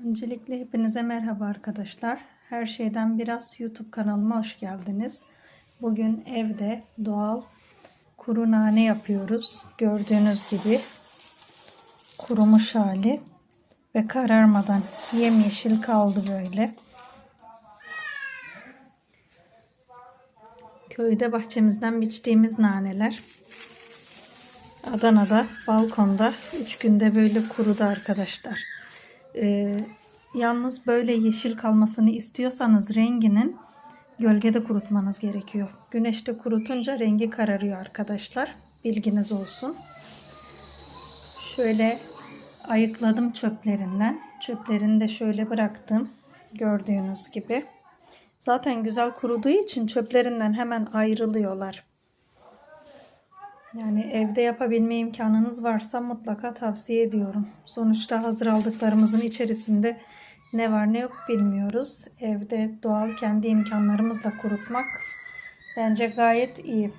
Öncelikle hepinize merhaba arkadaşlar. Her şeyden biraz YouTube kanalıma hoş geldiniz. Bugün evde doğal kuru nane yapıyoruz. Gördüğünüz gibi kurumuş hali ve kararmadan yemyeşil kaldı böyle. Köyde bahçemizden biçtiğimiz naneler. Adana'da balkonda 3 günde böyle kurudu arkadaşlar. Ee, yalnız böyle yeşil kalmasını istiyorsanız renginin gölgede kurutmanız gerekiyor. Güneşte kurutunca rengi kararıyor arkadaşlar. Bilginiz olsun. Şöyle ayıkladım çöplerinden. Çöplerini de şöyle bıraktım. Gördüğünüz gibi. Zaten güzel kuruduğu için çöplerinden hemen ayrılıyorlar. Yani evde yapabilme imkanınız varsa mutlaka tavsiye ediyorum. Sonuçta hazır aldıklarımızın içerisinde ne var ne yok bilmiyoruz. Evde doğal kendi imkanlarımızla kurutmak bence gayet iyi.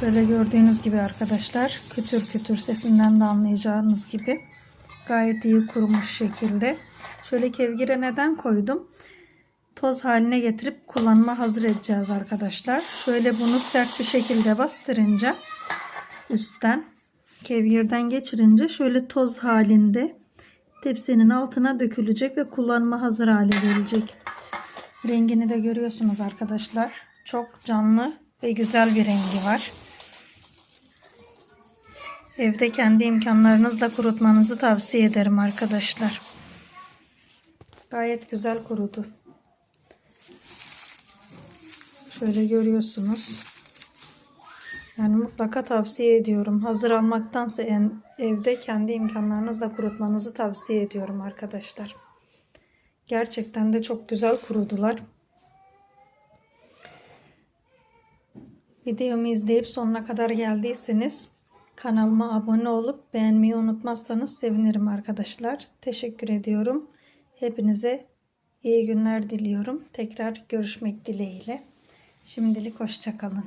Şöyle gördüğünüz gibi arkadaşlar kütür kütür sesinden de anlayacağınız gibi gayet iyi kurumuş şekilde. Şöyle kevgire neden koydum? Toz haline getirip kullanıma hazır edeceğiz arkadaşlar. Şöyle bunu sert bir şekilde bastırınca üstten kevgirden geçirince şöyle toz halinde tepsinin altına dökülecek ve kullanıma hazır hale gelecek. Rengini de görüyorsunuz arkadaşlar. Çok canlı ve güzel bir rengi var. Evde kendi imkanlarınızla kurutmanızı tavsiye ederim arkadaşlar. Gayet güzel kurudu. Şöyle görüyorsunuz. Yani mutlaka tavsiye ediyorum. Hazır almaktansa en, evde kendi imkanlarınızla kurutmanızı tavsiye ediyorum arkadaşlar. Gerçekten de çok güzel kurudular. Videomu izleyip sonuna kadar geldiyseniz kanalıma abone olup beğenmeyi unutmazsanız sevinirim arkadaşlar. Teşekkür ediyorum. Hepinize iyi günler diliyorum. Tekrar görüşmek dileğiyle. Şimdilik hoşçakalın.